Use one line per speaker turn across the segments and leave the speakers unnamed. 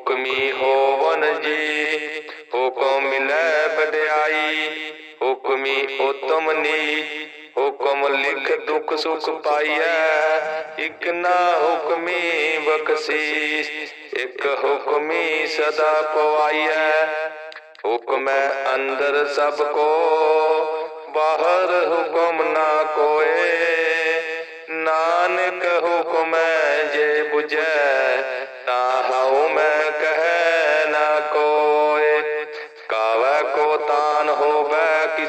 ਹੁਕਮੀ ਹੋਵਨ ਜੀ। ਹੁਕਮ ਮਿਲੈ ਵਡਿਆਈ ਹੁਕਮੀ ਉਤਮ ਨੀ। ਹੁਕਮ ਲਿਖ ਦੁਖ ਸੁਖ ਪਾਈਐ। ਇਕ ਨਾ ਹੁਕਮੀ ਬਖਸ਼ੀਸ। ਇਕ ਹੁਕਮੀ ਸਦਾ ਪਵਾਈਐ। ਹੁਕਮੈ ਅੰਦਰ ਸਭ ਕੋ। ਬਾਹਰ ਹੁਕਮ ਨਾ ਕੋਏ। ਨਾਨਕ ਹੁਕਮੈ ਜੇ 부ਜੈ ਤਾ ਹਉ ਮੈਂ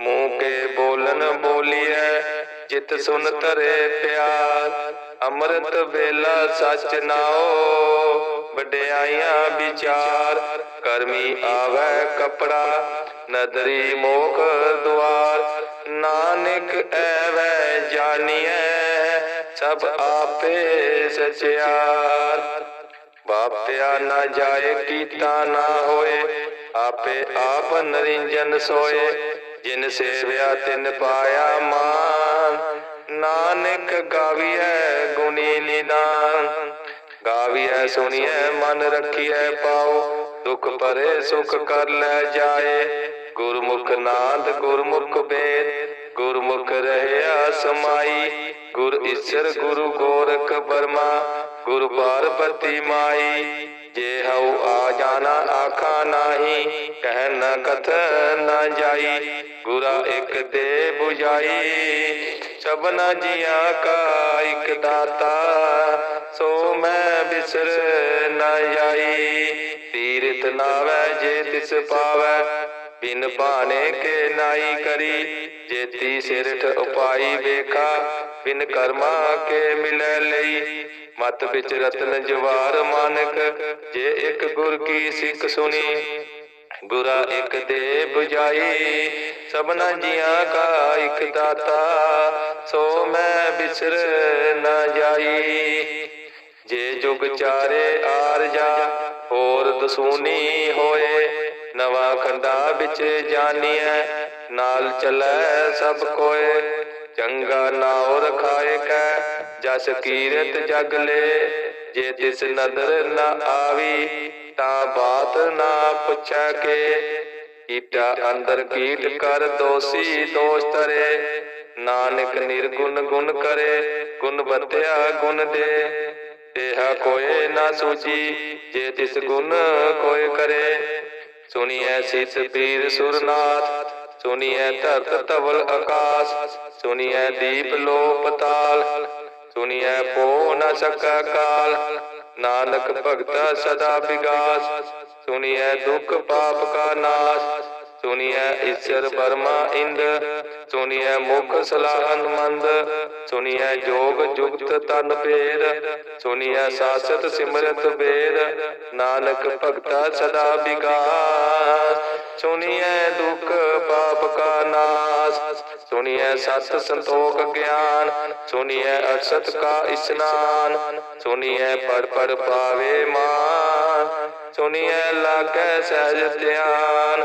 ਮੂੰਹ ਕੇ ਬੋਲਨ ਬੋਲੀਐ, ਜਿਤ ਸੁਨ ਤਰੇ ਪਿਆਰ। ਅੰਮ੍ਰਿਤ ਵੇਲਾ ਸਚ ਨਾਓ ਵਡਿਆਈਆਂ ਵਿਚਾਰ। ਕਰਮੀ ਆਵੈ ਕਪੜਾ, ਨਦਰੀ ਮੋਖ ਦੁਆਰ। ਨਾਨਕ ਐਵੈ ਜਾਣੀਐ ਸਭ ਆਪੇ ਸਚਿਆਰ। ਬਾਪਿਆ ਨਾ ਜਾਏ ਕੀਤਾ ਨਾ ਹੋਏ, ਆਪੇ ਆਪ ਨਰਿੰਜਨ ਸੋਏ। ਜਿਨ ਸੇਵਿਆ ਤਿਨ ਪਾਇਆ ਮਾਨ। ਨਾਨਕ ਗਾਵੀਐ ਗੁਣੀ ਨਿਦਾਨ। ਗਾਵੀਐ ਸੁਣੀਐ ਮਨ ਰੱਖੀਐ ਪਾਉ ਦੁਖ ਭਰੇ ਸੁਖ ਕਰ ਲੈ ਜਾਏ। ਗੁਰਮੁਖ ਨਾਦ ਗੁਰਮੁਖ ਬੇਦ ਗੁਰਮੁਖ ਰਹਿਆ ਸਮਾਈ। ਗੁਰ ਈਸ਼ਰ ਗੁਰੂ ਗੋਰਖ ਬਰਮਾ ਗੁਰ ਪਾਰਬਤੀ ਮਾਈ। ਜੇ ਹਉ ਆ ਜਾਣਾ ਆਖਾ ਨਾਹੀ ਕਹਿ ਨ ਕਥ ਨ ਜਾਈ ਗੁਰਾ ਇੱਕ ਦੇ 부ਜਾਈ ਸਭਨਾ ਜੀਆਂ ਕਾ ਇੱਕ ਦਾਤਾ, ਸੋ ਮੈਂ ਬਿਸਰ ਨ ਜਾਈ। ਤੀਰਤ ਨਾਵੈ ਜੇ ਤਿਸ ਪਾਵੈ ਬਿਨ ਭਾਣੇ ਕੇ ਨਾਈ ਕਰੀ, ਜੇਤੀ ਸਿਰਠ ਉਪਾਈ ਵੇਖਾ, ਬਿਨ ਕਰਮਾ ਕੇ ਮਿਲੈ ਲਈ। ਮਤ ਵਿੱਚ ਰਤਨ ਜਵਾਰ ਮਾਨਕ, ਜੇ ਇੱਕ ਗੁਰ ਕੀ ਸਿੱਖ ਸੁਣੀ ਗੁਰਾ ਇੱਕ ਦੇ 부ਜਾਈ ਸਭਨਾ ਜੀਆਂ ਕਾ ਇੱਕ ਦਾਤਾ, ਸੋ ਮੈਂ ਬਿਸਰ ਨਾ ਜਾਈ। ਜੇ ਜੁਗ ਚਾਰੇ ਆਰ ਜਾ ਹੋਰ ਦਸੂਨੀ ਹੋਏ, ਨਵਾ ਖੰਡਾ ਵਿੱਚ ਜਾਣੀਐ ਨਾਲ ਚੱਲੈ ਸਭ ਕੋਏ, ਚੰਗਾ ਨਾਉ ਰਖਾਏ ਕੈ, ਜਸ ਕੀਰਤ ਜਗ ਲੈ, ਜੇ ਤਿਸ ਨਦਰ ਨਾ ਆਵੀ, ਤਾਂ ਬਾਤ ਨਾ ਪੁੱਛੈ ਕੇ। ਕੀਟਾ ਅੰਦਰ ਕੀਟ ਕਰ ਦੋਸੀ ਦੋਸ਼ ਤਰੇ ਨਾਨਕ ਨਿਰਗੁਣ ਗੁਣ ਕਰੇ, ਗੁਣ ਬਤਿਆ ਗੁਣ ਦੇ। ਇਹਾ ਕੋਏ ਨਾ ਸੂਚੀ ਜੇ ਤਿਸ ਗੁਣ ਕੋਏ ਕਰੇ। ਸੁਣੀਐ ਸਿਤ ਪੀਰ ਸੁਰਨਾਥ, ਸੁਣੀਐ ਧਰਤ ਧਵਲ ਆਕਾਸ਼, ਸੁਣੀਐ ਦੀਪ ਲੋ ਪਤਾਲ ਸੁਣੀਐ ਪੋ ਨ ਸਕੈ ਕਾਲ। ਨਾਨਕ ਭਗਤਾ ਸਦਾ ਵਿਗਾਸ, ਸੁਣੀਐ ਦੁਖ ਪਾਪ ਕਾ ਨਾਸ ਸੁਨੀਐ ਈਸ਼ਰ ਬਰਮਾ ਇੰਦ ਸੁਨੀਐ ਮੁਖ ਸਲਾਹਨ ਮੰਦ ਸੁਨੀਐ ਜੋਗ ਜੁਗਤ ਤਨ ਭੇਦ ਸੁਨੀਐ ਸਾਸਤ ਸਿਮਰਤ ਬੇਦ ਨਾਨਕ ਭਗਤਾ ਸਦਾ ਵਿਗਾਸ ਸੁਨੀਐ ਦੁਖ ਪਾਪ ਕਾ ਨਾਸ ਸੁਨੀਐ ਸਤ ਸੰਤੋਖ ਗਿਆਨ ਸੁਨੀਐ ਅਸਤ ਕਾ ਇਸਨਾਨ ਸੁਨੀਐ ਪਰ ਪਰ ਪਾਵੇ ਮਾਨ ਸੁਨੀਐ ਲਾਗੈ ਸਹਿਜ ਧਿਆਨ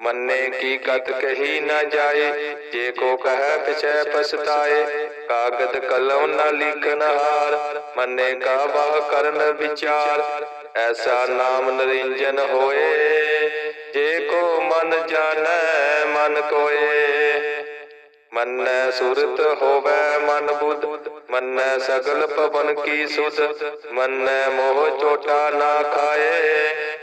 ਮੰਨੇ ਕੀ ਕਤ ਕਹੀ ਨਾ ਜਾਏ, ਜੇ ਕੋ ਕਹੈ ਪਿਛੈ ਪਛਤਾਏ, ਕਾਗਦ ਕਲਮ ਨਾ ਲਿਖਨ ਹਾਰ, ਮੰਨੇ ਕਾ ਬਾਹ ਕਰਨ ਵਿਚਾਰ, ਐਸਾ ਨਾਮ ਨਰਿੰਜਨ ਹੋਏ, ਜੇ ਕੋ ਮਨ ਜਾਣੈ, ਮਨ ਕੋਏ। ਮੰਨੈ ਸੁਰਤ ਹੋਵੈ ਮਨ ਬੁੱਧ, ਮੰਨੈ ਸਗਲ ਪਵਨ ਕੀ ਸੁਧ, ਮੰਨੈ ਮੋਹ ਚੋਟਾ ਨਾ ਖਾਏ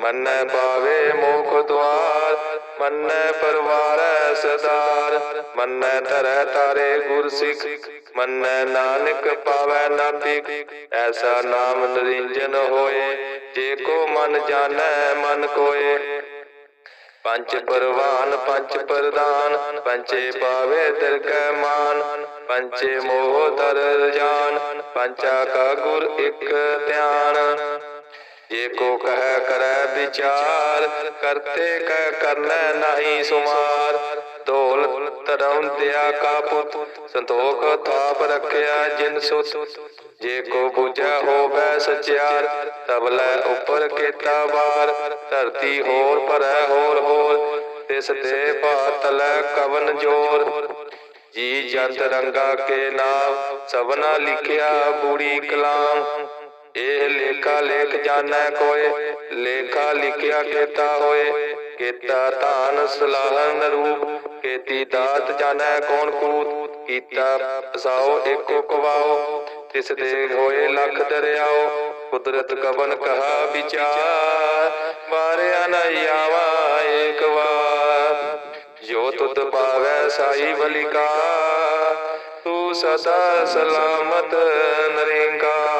ਮੰਨੈ ਪਾਵੇ ਮੋਖ ਦੁਆਰ, ਮੰਨੈ ਪਰਵਾਰੈ ਸਦਾਰ, ਮੰਨੈ ਧਰੈ ਤਾਰੇ ਗੁਰ ਸਿੱਖ ਮੰਨੈ ਨਾਨਕ ਪਾਵੈ ਨਾਪਿਕ ਐਸਾ ਨਾਮ ਨਰਿੰਜਨ ਹੋਏ, ਜੇ ਕੋ ਮਨ ਜਾਣੈ, ਮਨ ਕੋਏ। ਪੰਚ ਪਰਵਾਨ ਪੰਚ ਪ੍ਰਦਾਨ ਪੰਚੇ ਪਾਵੇ ਦਰ ਕੈ ਮਾਨ ਪੰਚੇ ਮੋਹ ਤਰ ਜਾਨ ਪੰਚਾ ਕਾ ਗੁਰ ਇੱਕ ਧਿਆਨ। ਜੇ ਕੋ ਕਹਿ ਕਰੈ ਵਿਚਾਰ, ਕਰਤੇ ਕਹਿ ਕਰਨੈ ਨਹੀਂ ਸੁਮਾਰ। ਢੋਲ ਧਰਮ ਦਿਆ ਕਾ ਪੁੱਤ, ਸੰਤੋਖ ਥਾਪ ਰੱਖਿਆ ਜਿਨ ਸੁਤ। ਜੇ ਕੋ ਬੁਝੈ ਹੋਵੈ ਸਚਿਆਰ ਤਬਲੇ ਉੱਪਰ ਕੀਤਾ ਵਾਰ। ਧਰਤੀ ਹੋਰ ਭਰੈ ਹੋਰ ਹੋਰ, ਤਿਸ ਤੇ ਪਾਤਲੈ ਕਵਨ ਜੋਰ। ਜੀ ਜੰਤ ਰੰਗਾ ਕੇ ਨਾਮ ਸਭਨਾ ਲਿਖਿਆ ਬੂੜੀ ਕਲਾਮ। ਇਹ ਲੇਖਾ ਲੇਖ ਜਾਣੈ ਕੋਏ, ਲੇਖਾ ਲਿਖਿਆ ਕੀਤਾ ਹੋਏ। ਕੀਤਾ ਧਾਨ ਸਲਾਹਨ ਰੂਪ ਕੀਤੀ ਦਾਤ ਜਾਣੈ ਕੌਣ ਕੂਤ। ਕੀਤਾ ਪਸਾਓ ਏਕੋ ਕਵਾਓ, ਤਿਸ ਦੇ ਹੋਏ ਲੱਖ ਦਰਿਆਓ। ਕੁਦਰਤ ਕਵਨ ਕਹਾ ਵਿਚਾਰ, ਮਾਰਿਆ ਨ ਆਵਾ ਏਕ ਵਾਰ। ਜੋ ਤੁਧ ਪਾਵੈ ਸਾਈ ਬਲਿਕਾ ਤੂੰ ਸਦਾ ਸਲਾਮਤ ਨਰਿੰਕਾਰ।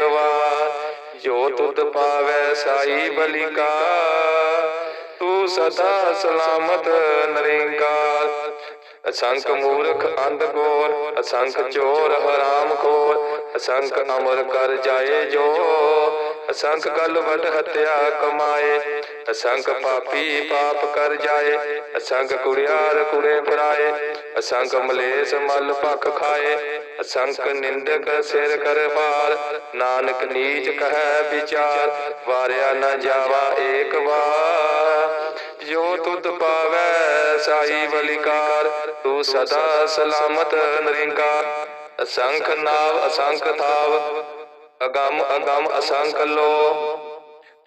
ਜੋ ਤੁਧ ਪਾਵੈ ਸਾਈ ਬਲਿਕਾ, ਤੂੰ ਸਦਾ ਸਲਾਮਤ ਨਰਿੰਕਾਰ ਅਸੰਖ ਮੂਰਖ ਅੰਧ ਗੋਰ ਅਸੰਖ ਚੋਰ ਹਰਾਮ ਖੋਰ, ਅਸੰਖ ਅਮਰ ਕਰ ਜਾਏ ਜੋ, ਅਸੰਖ ਗਲ ਵਟ ਹਤਿਆ ਕਮਾਏ। ਅਸੰਖ ਪਾਪੀ ਪਾਪ ਕਰ ਜਾਏ ਅਸੰਖ ਕੁੜਿਆਰ ਕੁੜੇ ਫਰਾਏ ਅਸੰਖ ਮਲੇਸ ਮਲ ਭਖ ਖਾਏ ਅਸੰਖ ਨਿੰਦਕ ਸਿਰ ਕਰ ਪਾਰ ਨਾਨਕ ਨੀਚ ਕਹੈ ਵਿਚਾਰ ਵਾਰਿਆ ਨ ਜਾਵਾ ਏਕ ਵਾਰ। ਜੋ ਤੁਧ ਪਾਵੈ ਸਾਈ ਬਲਿਕਾਰ ਤੂੰ ਸਦਾ ਸਲਾਮਤ ਨਰਿੰਕਾਰ। ਅਸੰਖ ਨਾਵ ਅਸੰਖ ਥਾਵ। ਅਗੰਮ ਅਗੰਮ ਅਸੰਖ ਲੋ।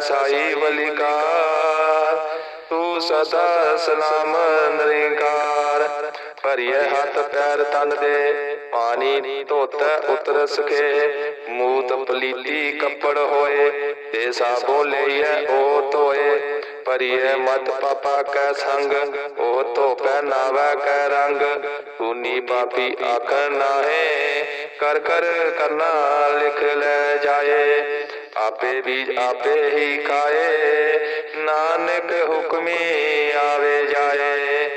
ਸਾਈ ਬਲਿਕਾਰ ਤੂੰ ਸਦਾ ਸਲਾਮ ਨਿਰੰਕਾਰ। ਭਰੀਏ ਹੱਥ ਪੈਰ ਤਨ ਦੇ, ਪਾਣੀ ਧੋਤਾ ਉਤਰ ਸਕੇ। ਮੂਤ ਪਲੀਤੀ ਕੱਪੜ ਹੋਏ, ਤੇ ਸਾਬੋ ਲਈਐ ਉਹ ਧੋਏ। ਭਰੀਏ ਮਤ ਪਾਪਾ ਕੈ ਸੰਗ ਉਹ ਧੋਪੈ ਨਾਵੈ ਕੈ ਰੰਗ। ਤੂਨੀ ਪਾਪੀ ਆਖਣ ਨਾਹੇ, ਕਰ ਕਰ ਕਰਨਾ ਲਿਖ ਲੈ ਜਾਏ। ਆਪੇ ਬੀਜ ਆਪੇ ਹੀ ਖਾਏ, ਨਾਨਕ ਹੁਕਮੀ ਆਵੇ ਜਾਏ।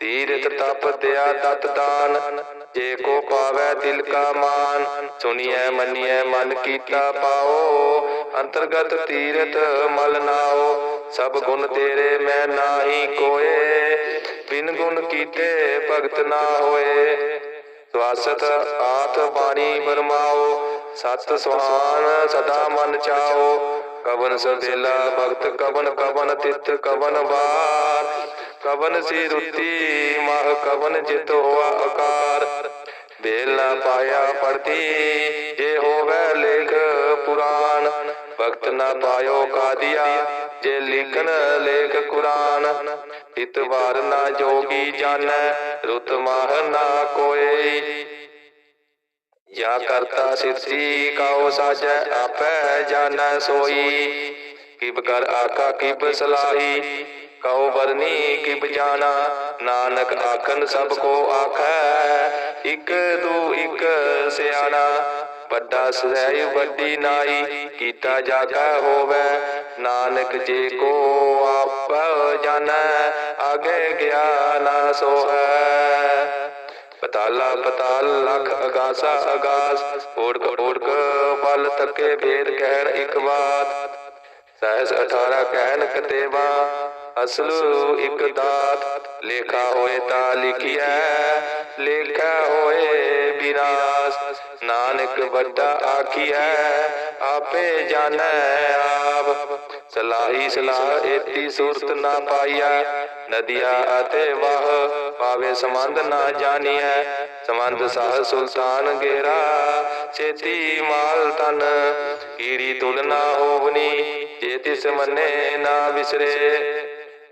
ਤੀਰਥ ਤਪ ਦਿਆ ਤਤ ਦਾਨ, ਜੇ ਕੋ ਪਾਵੈ ਦਿਲ ਕਾ ਮਾਨ। ਸੁਣੀਐ, ਮੰਨੀਐ, ਮਨ ਕੀਤਾ ਪਾਓ, ਅੰਤਰਗਤ ਤੀਰਥ ਮਲ ਨਾਓ। ਸਭ ਗੁਣ ਤੇਰੇ ਮੈਂ ਨਾਹੀ ਕੋਏ, ਬਿਨ ਗੁਣ ਕੀਤੇ ਭਗਤ ਨਾ ਹੋਏ। ਸਵਾਸਤ ਆਥ ਬਾਣੀ ਬਰਮਾਓ ਸਤ ਸੁਹਾਨ ਸਦਾ ਮਨ ਚਾਓ। ਕਵਨ ਸਬੇਲਾ ਭਗਤ, ਕਵਨ ਕਵਨ ਤਿਤ ਕਵਨ ਵਾਰ। ਕਵਨ ਸੀ ਰੁੱਤੀ ਮਾਹ ਕਵਨ ਜਿਤ ਹੋਆ ਆਕਾਰ ਬੇਲਾ ਪਾਇਆ ਪੜਤੀ ਜੇ ਹੋਵੇ ਲੇਖ ਪੁਰਾਨ ਭਗਤ ਨਾ ਪਾਇਓ ਕਾਦੀਆ, ਜੇ ਲਿਖਨ ਲੇਖ ਕੁਰਾਨ। ਇਤਵਾਰ ਨਾ ਜੋਗੀ ਜਾਣੈ, ਰੁਤ ਮਾਹ ਨਾ ਕੋਏ। ਜਾਂ ਕਰਤਾ ਸਿਰਤੀ ਕਾਉ ਸਾਜੈ ਆਪੈ ਜਾਣੈ ਸੋਈ। ਕਿਬ ਕਰ ਆਖਾ ਕਿਬ ਸਲਾਹੀ, ਕਉ ਵਰਨੀ, ਕਿਬ ਜਾਣਾ। ਨਾਨਕ ਆਖਨ, ਸਭ ਕੋ ਆਖੈ, ਇਕ ਦੂ ਇਕ ਸਿਆਣਾ। ਵੱਡਾ ਸਹਿ ਵੱਡੀ ਨਾਈ, ਕੀਤਾ ਜਾਗਾ ਹੋਵੇ। ਨਾਨਕ ਜੇ ਕੋ ਆਪ ਜਾਣੈ ਆਗੇ ਗਿਆਨ ਸੋ ਹੈ ਪਤਾਲਾ ਪਤਾਲ ਲਖ ਅਗਾਸਾ ਅਗਾਸ ਓੜਕ ਓੜਕ ਬਲ ਤੱਕੇ ਭੇਦ ਕਹਿਣ ਇੱਕ ਬਾਤ ਸਹਿਸ 18 ਕਹਿਣ ਕਤੇਵਾ ਅਸਲ ਇੱਕ ਦਾਤ ਲੇਖਾ ਹੋਏ ਤਾਂ ਲਿਖਿਆ ਲੇਖਾ ਹੋਏ ਵਿਨਾਸ਼ ਨਾਨਕ ਵੱਡਾ ਆਖੀਐ ਆਪੇ ਜਾਣੈ ਆਪ ਸਲਾਹੀ ਸਲਾਹ ਏਤੀ ਸੂਰਤ ਨਾ ਪਾਈਆ ਨਦੀਆਂ ਅਤੇ ਵਾਹ ਪਾਵੇ ਸੰਬੰਧ ਨਾ ਜਾਣੀਐ, ਸੰਬੰਧ ਸਾਹ ਸੁਲਤਾਨ ਗੇਰਾ। ਛੇਤੀ ਮਾਲ ਤਨ ਕੀੜੀ ਤੁਲਨਾ ਹੋਵਨੀ, ਜੇ ਤਿਸ ਮੰਨੇ ਨਾ ਵਿਸਰੇ।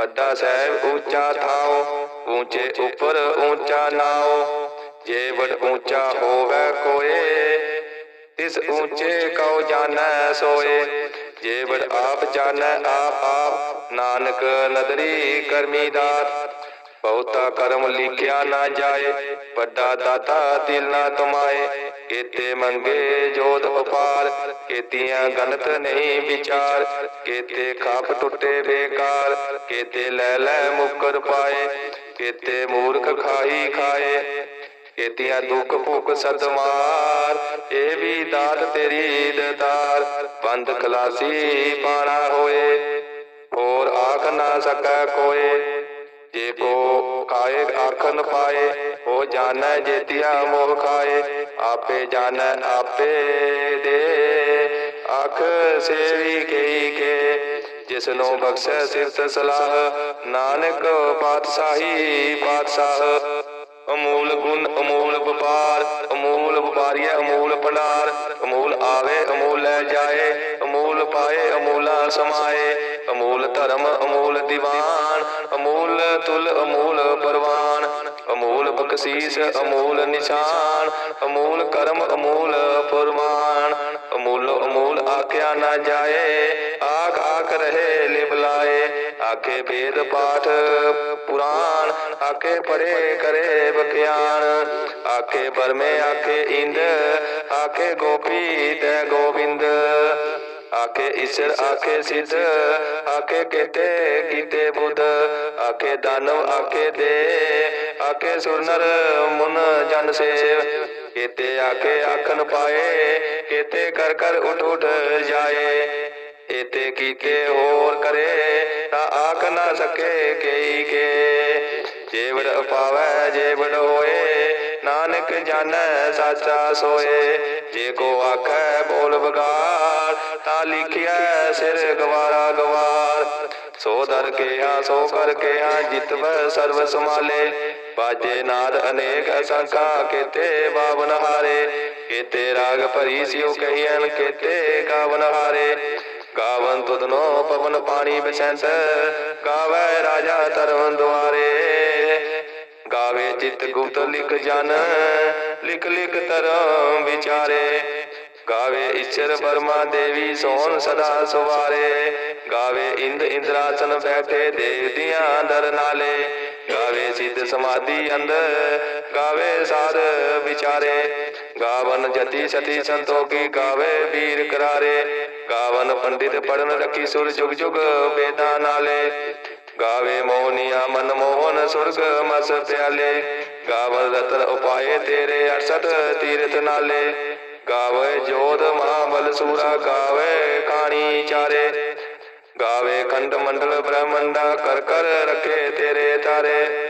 ਵੱਡਾ ਸਾਹਿਬ ਉੱਚਾ ਥਾਉ ਉੱਚੇ ਉੱਪਰ ਉੱਚਾ ਨਾਉ ਜੇ ਵਡ ਉੱਚਾ ਹੋਵੇ ਕੋਏ ਤਿਸ ਉੱਚੇ ਕਉ ਜਾਣੈ ਸੋਏ ਜੇ ਵਡ ਆਪ ਜਾਣੈ ਆਪ ਆਪ ਨਾਨਕ ਨਦਰੀ ਕਰਮੀ ਦਾਤ ਬਹੁਤਾ ਕਰਮ ਲਿਖਿਆ ਨਾ ਜਾਏ ਵੱਡਾ ਦਾਤਾ ਦਿਲ ਨਾ ਤੁਮਾਏ ਕੇਤੇ ਮੰਗੇ ਜੋਤ ਉਪਾਰ, ਕੇਤੀਆਂ ਗਨਤ ਨਹੀਂ ਵਿਚਾਰ, ਕੇਤੇ ਖਾਪ ਟੁੱਟੇ ਬੇਕਾਰ, ਕੇਤੇ ਲੈ ਲੈ ਮੁਕਰ ਪਾਏ, ਕੇਤੇ ਮੂਰਖ ਖਾਈ ਖਾਏ, ਕੇਤੀਆਂ ਦੁੱਖ ਭੁੱਖ ਸਦਮਾਰ, ਇਹ ਵੀ ਦਾਤ ਤੇਰੀ ਦਤਾਰ, ਬੰਦ ਖਲਾਸੀ ਪਾਣਾ ਹੋਏ, ਹੋਰ ਆਖ ਨਾ ਸਕੈ ਕੋਏ, ਜੇ ਕੋ ਕਾਏ ਆਖਨ ਪਾਏ, ਉਹ ਜਾਣੈ ਜੇਤਿਆ ਮੋਹ ਖਾਏ ਆਪੇ ਜਾਣੈ, ਆਪੇ ਦੇ। ਆਖ ਸੇਵੀ ਕਈ ਕੇ। ਜਿਸ ਨੂੰ ਬਖਸ਼ੈ ਸਿਫਤ ਸਲਾਹ, ਨਾਨਕ ਪਾਤਸ਼ਾਹੀ ਪਾਤਸ਼ਾਹ। ਅਮੂਲ ਗੁਣ, ਅਮੂਲ ਵਪਾਰ, ਅਮੂਲ ਵਪਾਰੀਆ ਅਮੂਲ ਭੰਡਾਰ। ਅਮੂਲ ਆਵੇ, ਅਮੂਲ ਲੈ ਜਾਏ। ਅਮੂਲ ਪਾਏ, ਅਮੂਲਾ ਸਮਾਏ। ਅਮੂਲ ਧਰਮ, ਅਮੂਲ ਦੀਵਾਨ। ਅਮੂਲ ਬਖਸ਼ੀਸ ਅਮੂਲ ਨਿਸ਼ਾਨ, ਅਮੂਲ ਕਰਮ, ਅਮੂਲ ਫਰਮਾਨ। ਅਮੂਲ ਅਮੂਲ ਆਖਿਆ ਨਾ ਜਾਏ, ਆਖ ਆਖ ਰਹੇ ਲਿਬਲਾਏ ਆਖੇ ਵੇਦ ਪਾਠ ਪੁਰਾਣ, ਆਖੇ ਪੜੇ ਕਰੇ ਬਖਿਆਨ ਆਖੇ ਬਰਮੇ ਆਖੇ ਇੰਦ, ਆਖੇ ਗੋਪੀ ਤੇ ਗੋਬਿੰਦ। ਆਖੇ ਈਸ਼ਰ, ਆਖੇ ਸਿੱਧ, ਆਖੇ ਕਿਤੇ ਕੀਤੇ ਬੁੱਧ। ਆਖੇ ਦਾਨਵ, ਆਖੇ ਦੇ ਆਖੇ ਸੁਰਨਰ, ਮੁਨ ਜਨ ਸੇਵ। ਕੀਤੇ ਆਖੇ ਆਖਨ ਪਾਏ, ਕੀਤੇ ਕਰ ਕਰ ਉਠ ਉਠ ਜਾਏ। ਇਤੇ ਕੀਤੇ ਹੋਰ ਕਰੇ, ਤਾਂ ਆਖ ਨਾ ਸਕੇ ਕਈ ਕੇ। ਜੇਵੜ ਪਾਵੈ ਜੇਵੜ ਹੋਏ, ਨਾਨਕ ਜਾਣੈ, ਸਾਚਾ ਸੋਏ। ਜੇ ਕੋ ਆਖੈ, ਬੋਲ ਬਗਾਰ ਤਾਂ ਲਿਖਿਆ ਸਿਰ ਗਵਾਰਾ ਗਵਾਰ। ਸੋ ਦਰ ਕੇ ਹਾਂ ਸੋ ਕਰ ਕੇ ਹਾਂ ਜਿਤਵ ਸਰਬ ਸਮਾਲੇ ਬਾਜੇ ਨਾਦ ਅਨੇਕ ਅਸੰਖਾ, ਕੇਤੇ ਬਾਵਨ ਹਾਰੇ। ਕੇਤੇ ਰਾਗ ਭਰੀ ਸਿਉ ਕਹੀਐਨ, ਕੇਤੇ ਗਾਵਨ ਹਾਰੇ। ਗਾਵਨ ਤੁਧਨੋ ਪਵਨ ਪਾਣੀ ਬਸੰਤ, ਗਾਵੇ ਰਾਜਾ ਤਰਵਨ ਦੁਆਰੇ। ਗਾਵੇ ਚਿਤ ਗੁਪਤ ਲਿਖ ਜਨ, ਲਿਖ ਲਿਖ ਧਰਮ ਵਿਚਾਰੇ। ਗਾਵੇ ਈਸ਼ਰ ਬਰਮਾ ਦੇਵੀ ਸੋਹਣ ਸਦਾ ਸੁਵਾਰੇ। ਗਾਵੇ ਇੰਦ ਇੰਦਰਾਸਨ ਬੈਠੇ ਦੇਵ ਦੀਆਂ ਦਰ ਨਾਲੇ। ਗਾਵੇ ਸਿੱਧ ਸਮਾਧੀ ਅੰਦਰ, ਗਾਵੇ ਸਾਰ ਵਿਚਾਰੇ। ਗਾਵਨ ਜਤੀ ਸਤੀ ਸੰਤੋਖੀ ਗਾਵੇ ਵੀਰ ਕਰਾਰੇ। ਗਾਵਨ ਪੰਡਿਤ ਪੜਨ ਰੱਖੀ ਸੁਰ ਜੁਗ ਜੁਗ ਵੇਦਾਂ ਨਾਲੇ। ਗਾਵੇ ਮੋਹਨੀਆ ਮਨ ਮੋਹਨ ਸੁਰਗ ਮਸ ਪਿਆਲੇ। ਗਾਵਲ ਰਤਨ ਉਪਾਏ ਤੇਰੇ 68 ਤੀਰਥ ਨਾਲੇ। ਗਾਵੇ ਜੋਧ ਮਹਾਬਲ ਸੂਰਾ ਗਾਵੇ ਕਾਣੀ ਚਾਰੇ। ਗਾਵੇ ਖੰਡ ਮੰਡਲ ਬ੍ਰਹਮੰਡਾ ਕਰ ਕਰ ਰੱਖੇ ਤੇਰੇ ਤਾਰੇ।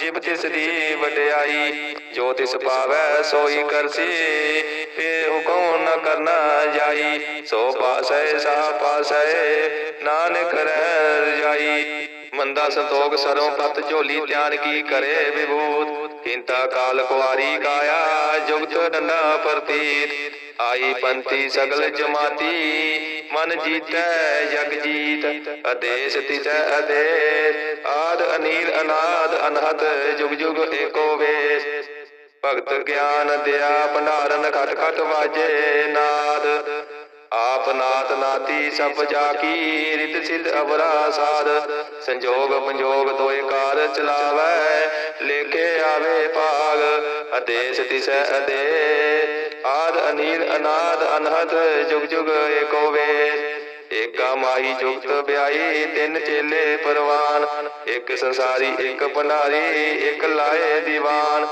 ਜਿਬ ਤਿਸ ਦੀ ਵਡਿਆਈ, ਜੋ ਤਿਸ ਪਾਵੈ ਸੋਈ ਕਰਸੀ ਤੇ ਹੁਕਮ ਨ ਕਰਨਾ ਜਾਈ। ਸੋ ਪਾਸੈ, ਸਾ ਪਾਸੈ, ਨਾਨਕ ਰਹਿ ਰਜਾਈ। ਮੰਦਾ ਸੰਤੋਖ ਸਰੋਂ ਪਤ ਝੋਲੀ ਧਿਆਨ ਕੀ ਕਰੇ ਵਿਭੂਤ? ਕਿੰਤਾ ਕਾਲ ਕੁਆਰੀ ਕਾਇਆ, ਜੁਗਤ ਡੰਡਾ ਪ੍ਰਤੀਤ। ਆਈ ਪੰਥੀ ਸਗਲ ਜਮਾਤੀ ਮਨ ਜੀਤੈ, ਜਗ ਜੀਤ ਅਦੇਸ ਤਿਸੈ ਅਦੇਸ ਆਦ ਅਨੀਲ, ਅਨਾਦ, ਅਨਹਤ, ਜੁਗ ਜੁਗ ਏਕੋ ਵੇਸ। ਭਗਤ ਗਿਆਨ ਦਿਆ, ਭੰਡਾਰਨ ਖਟ ਖਟ ਵਾਜੇ, ਨਾਦ। ਆਪ ਨਾਤ ਨਾਤੀ ਸਭ ਜਾ ਕੀ ਰਿਤ ਸਿਧ ਅਵਰਾ ਸਾਧ। ਸੰਜੋਗ ਪੰਜੋਗ ਦੋਏ ਕਾਰ ਚਲਾਵੈ, ਲੇਖੇ ਆਵੇ ਭਾਗ। ਅਦੇਸ ਤਿਸੈ ਅਦੇ, ਆਦ ਅਨੀਲ ਅਨਾਦ ਅਨਹਦ, ਜੁਗ ਜੁਗ ਏਕੋ ਵੇਸ ਏਕਾ ਮਾਈ ਜੁਗਤ ਵਿਆਈ ਤਿੰਨ ਚੇਲੇ ਪਰਵਾਨ। ਇੱਕ ਸੰਸਾਰੀ, ਇੱਕ ਭੰਡਾਰੀ, ਇੱਕ ਲਾਏ ਦੀਵਾਨ।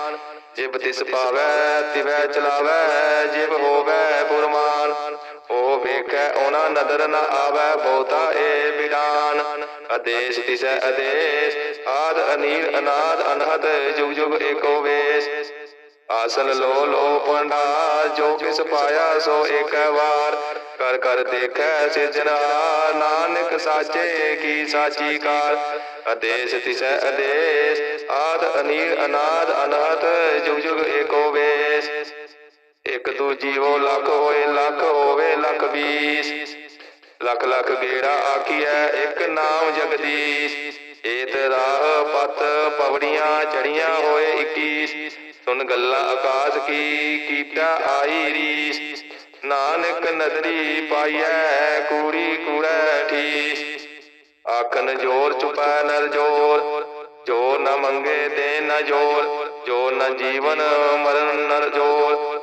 ਜਿਬ ਤਿਸ ਪਾਵੈ, ਤਿਵੈ ਚਲਾਵੈ, ਜਿਬ ਹੋਵੈ ਪੁਰਮਾਨ। ਉਹ ਵੇਖੈ ਉਹਨਾਂ ਨਦਰ ਨ ਆਵੈ ਬਹੁਤਾ ਏ ਬਿਡਾਨ ਆਦੇਸ਼ ਤਿਸੈ ਆਦੇਸ਼, ਆਦ ਅਨੀਲ, ਅਨਾਦ, ਅਨਹਦ, ਜੁਗ ਜੁਗ ਏਕੋ ਵੇਸ। ਆਸਨ ਲੋ ਲੋ ਪੰਡਾ ਜੋ ਕਿਸ ਪਾਇਆ ਸੋ ਏਕ ਵਾਰ। ਕਰ ਕਰ ਦੇਖੈ ਸਿਰਜਣਾ, ਨਾਨਕ ਸਾਚੇ ਕੀ ਸਾਚੀ ਕਾਰ। ਆਦੇਸ਼ ਤਿਸੈ ਆਦੇਸ਼, ਆਦ ਅਨੀਰ ਅਨਾਦ, ਅਨਹਦ, ਜੁਗ ਜੁਗ ਏਕੋ ਵੇਸ। ਇੱਕ ਦੂ ਜੀਵੋ ਲੱਖ ਹੋਏ, ਲੱਖ ਹੋਵੇ, ਲੱਖ ਵੀਸ ਲੱਖ ਲੱਖ ਗੇੜਾ ਆਖੀਐ, ਇੱਕ ਨਾਮ ਜਗਦੀਸ਼। ਏਤ ਰਾਹ ਪਤ ਪਵੜੀਆਂ ਚੜੀਆਂ ਹੋਏ 21 ਸੁਨ ਗੱਲਾਂ ਆਕਾਸ਼ ਕੀ ਕੀਟਾ ਆਈ ਰੀਸ। ਨਾਨਕ ਨਦਰੀ ਪਾਈਐ, ਕੂੜੀ ਕੂੜੈ ਠੀਸ। ਆਖਨ ਜੋਰ ਚੁਪੈ ਨਰ ਜੋਰ, ਜੋ ਨ ਮੰਗੇ ਦੇ ਨ ਜੋਰ, ਜੋ ਨ ਜੀਵਨ ਮਰਨ ਨਰ ਜੋਰ।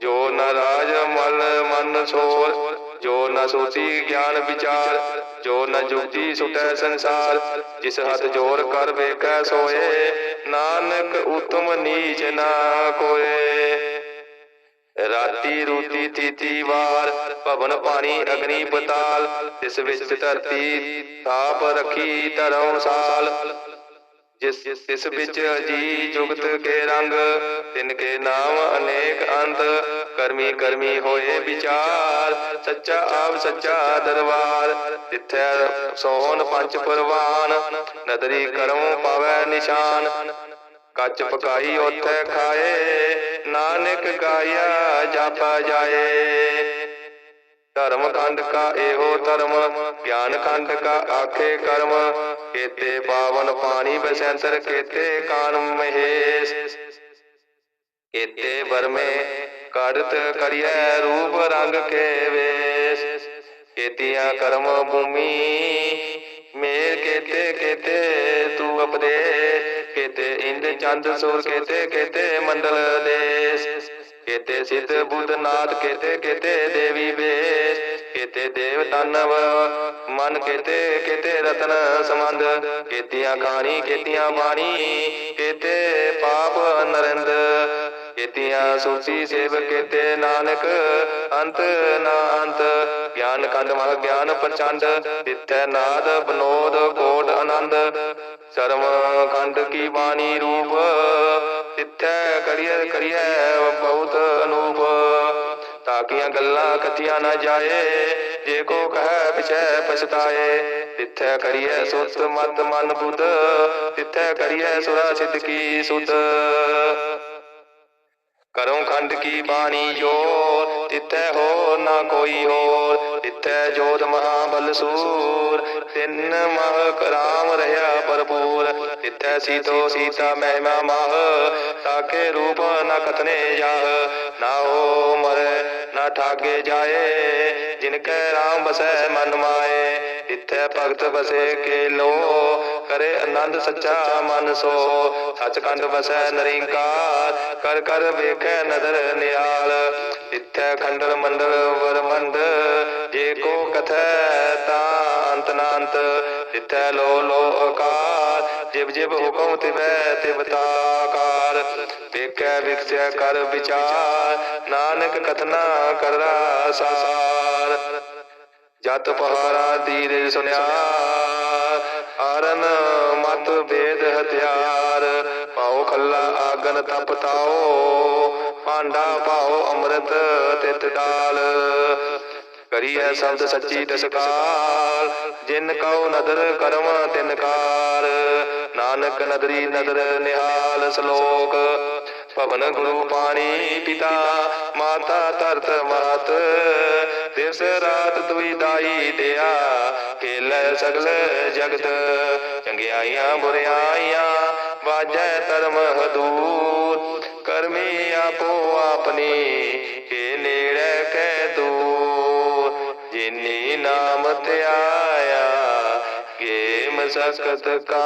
ਜੋ ਨ ਰਾਜ ਮਲ ਮਨ ਸੋਰ, ਜੋ ਨ ਸੋਤੀ ਗਿਆਨ ਵਿਚਾਰ, ਜੋ ਨ ਜੁਗਤੀ ਸੁਟੈ ਸੰਸਾਰ, ਜਿਸ ਹੱਥ ਜੋਰ ਕਰ ਵੇਖੈ ਸੋਏ, ਨਾਨਕ ਉਤਮ ਨੀਚ ਨਾ ਕੋਏ। ਰਾਤੀ ਰੂਤੀ ਤੀਤੀ ਵਾਰ, ਭਵਨ ਪਾਣੀ ਅਗਨੀ ਪਤਾਲ ਤਿਸ ਵਿੱਚ ਧਰਤੀ ਥਾਪ ਰੱਖੀ ਧਰਮ ਸਾਲ ਜਿਸ ਤਿਸ ਵਿੱਚ ਜੀ ਜੁਗਤ ਕੇ ਰੰਗ, ਤਿਨ ਕੇ ਨਾਮ ਅਨੇਕ ਅੰਤ ਕਰਮੀ ਕਰਮੀ ਹੋਏ ਵਿਚਾਰ, ਸੱਚਾ ਆਪ, ਸੱਚਾ ਦਰਬਾਰ, ਤਿੱਥੈ ਸੋਹਣ ਪੰਜ ਪਰਵਾਨ, ਨਦਰੀ ਕਰਮ ਪਾਵੈ ਨਿਸ਼ਾਨ, ਕੱਚ ਪਕਾਈ ਉਥੇ ਖਾਏ, ਨਾਨਕ ਗਾਇਆ ਜਾਪਾ ਜਾਏ। ਧਰਮ ਖੰਡ ਕਾ ਇਹੋ ਧਰਮ, ਗਿਆਨ ਖੰਡ ਕਾ ਆਖੇ ਕਰਮ ਕੇਤੇ ਪਾਵਨ ਪਾਣੀ ਬਸੰਤਰ ਕੇਤੇ ਕਾਨ ਮਹੇਸ਼। ਕੇਤੇ ਬਰਮੇ ਕੜਤ ਕਰਿਐ ਰੂਪ ਰੰਗ ਕੇ ਵੇਸ। ਕੇਤੀਆਂ ਕਰਮ ਭੂਮੀ ਮੇਰ ਕੇਤੇ ਕੇਤੇ ਤੂੰ ਅਪਦੇ ਕੇਤੇ ਇੰਦ ਚੰਦ ਸੂਰ ਕੇਤੇ ਕੇਤੇ ਮੰਡਲ ਦੇਸ। ਕੇਤੇ ਸਿੱਧ ਬੁੱਧ ਨਾਥ ਕੇਤੇ ਕੇਤੇ ਦੇਵੀ ਵੇਸ। ਕੇਤੇ ਦੇਵ ਦਾਨਵ, ਮਨ ਕੇਤੇ ਕੇਤੇ ਰਤਨ ਸਮੰਦ ਕੇਤੀਆਂ ਖਾਣੀ, ਕੇਤੀਆਂ ਬਾਣੀ ਕੇਤੇ ਪਾਪ ਨਰਿੰਦ ਕੇਤੀਆਂ ਸੂਚੀ ਸੇਵ, ਕੇਤੇ ਨਾਨਕ, ਅੰਤ ਨਾ ਅੰਤ, ਗਿਆਨ ਕੰਦ ਮਹ ਗਿਆਨ ਪ੍ਰਚੰਡ, ਤਿੱਥੈ ਨਾਦ, ਬਨੋਦ, ਕੋਟ ਆਨੰਦ ਸਰਮ ਖੰਡ ਕੀ ਬਾਣੀ ਰੂਪ, ਤਿੱਥੈ ਕਰੀਏ ਕਰੀਏ ਬਹੁਤ ਅਨੂਪ। ਤਾਕੀਆਂ ਗੱਲਾਂ ਕਥੀਆਂ ਨਾ ਜਾਏ, ਜੇ ਕੋ ਕਹੈ ਪਿਛੈ ਪਛਤਾਏ। ਤਿੱਥੈ ਕਰੀਐ ਸੁਤ ਮਤ ਮਨ ਬੁੱਧ, ਤਿੱਥੈ ਕਰੀਐ ਸੁਰਾ ਸਿੱਧ ਕੀ ਸੁਧ ਖੰਡ ਕੀ ਬਾਣੀ ਜੋਰ? ਤਿੱਥੈ ਹੋਰ ਨਾ ਕੋਈ ਹੋਰ। ਤਿੱਥੈ ਜੋਤ ਮਹਾਬਲ ਸੂਰ ਤਿੰਨ ਮਹ ਕਰਾਮ ਰਹਾ ਭਰਪੂਰ। ਤਿੱਥੈ ਸੀਤੋ ਸੀਤਾ ਮਹਿਮਾ ਮਹ। ਤਾਕੇ ਰੂਪ ਨ ਕਤਨੇ ਜਾਹ। ਨਾ ਹੋ ਮਰੇ, ਨਾ ਠਾਗੇ ਜਾਏ। ਜਿਨ ਕੈ ਰਾਮ ਬਸੈ ਮਨ ਮਾਏ। ਤਿੱਥੈ ਭਗਤ ਵਸੇ ਕੇ ਲੋ, ਕਰੇ ਆਨੰਦ ਸੱਚਾ ਮਨ ਸੋ। ਸੱਚਖੰਡ ਬਸੈ ਨਰਿੰਕਾਰ, ਕਰ ਕਰ ਵੇਖੈ ਨਦਰ ਨਿਆਲ ਤਿੱਥੈ ਖੰਡਰ ਮੰਡਲ ਵਰਮੰਡ ਜੇ ਕੋ ਕਥੈ ਤਾਂ ਅੰਤ ਤਿੱਥੈ ਲੋ ਲੋ ਅਕਾਰ ਜਿਬ ਜਿਬ ਹੁਕਮ ਤਿਵੈ ਤਿਵ ਤਾਕਾਰ। ਵੇਖੈ ਵਿਖਸੈ ਕਰ ਵਿਚਾਰ, ਨਾਨਕ ਕਥਨਾ ਕਰਦਾ ਸਾਰ ਜਤ ਪਹਾਰਾ ਤੀਰ ਸੁਨਿਆ। ਆਰਨ ਮਤ ਬੇਦ ਹਥਿਆਰ। ਪਾਉ ਖੱਲਾ ਆਗਨ ਤਪ ਤਾਓ ਪਾਉ ਅੰਮ੍ਰਿਤ ਤਿਤ ਡਾਲ। ਕਰੀਐ ਸ਼ਬਦ ਸੱਚੀ ਦਸਕਾਲ ਜਿਨ ਕਉ ਨਦਰ ਕਰਮ ਤਿਨ ਕਾਰ। ਨਾਨਕ ਨਦਰੀ ਨਦਰ ਨਿਹਾਲ ਸ਼ਲੋਕ। ਭਵਨ ਗੁਰੂ ਪਾਣੀ ਪਿਤਾ, ਮਾਤਾ ਧਰਤ ਮਾਤ। ਦਿਵਸ ਰਾਤ ਦੁਈ ਦਾਈ ਦਿਆ, ਖੇਲੇ ਸਗਲ ਜਗਤ। ਚੰਗਿਆਈਆਂ, ਬੁਰਿਆਈਆਂ, ਵਾਜੈ ਧਰਮ ਹਦੂਰ ਕਰਮੀ ਆਪੋ ਆਪਣੀ, ਕੇ ਨੇੜੇ ਕੈ ਦੂਰ। ਜਿਨੀ ਨਾਮ ਧਿਆਇਆ ਕੇ ਮਸਕਤ ਕਾ।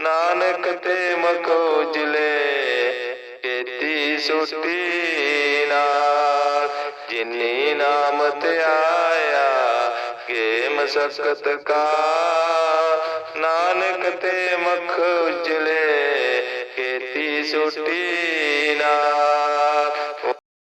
ਨਾਨਕ ਤੇ ਮਖ ਉਜਲੇ ਕੀਤੀ ਸੁਟੀ ਨਾ। ਜਿਨੀ ਨਾਮ ਆਇਆ ਕੇ ਮਸਕਤ ਕਾ। ਨਾਨਕ ਤੇ ਮਖ ਉਜਲੇ ਕੀਤੀ ਸੁਟੀ ਨਾ।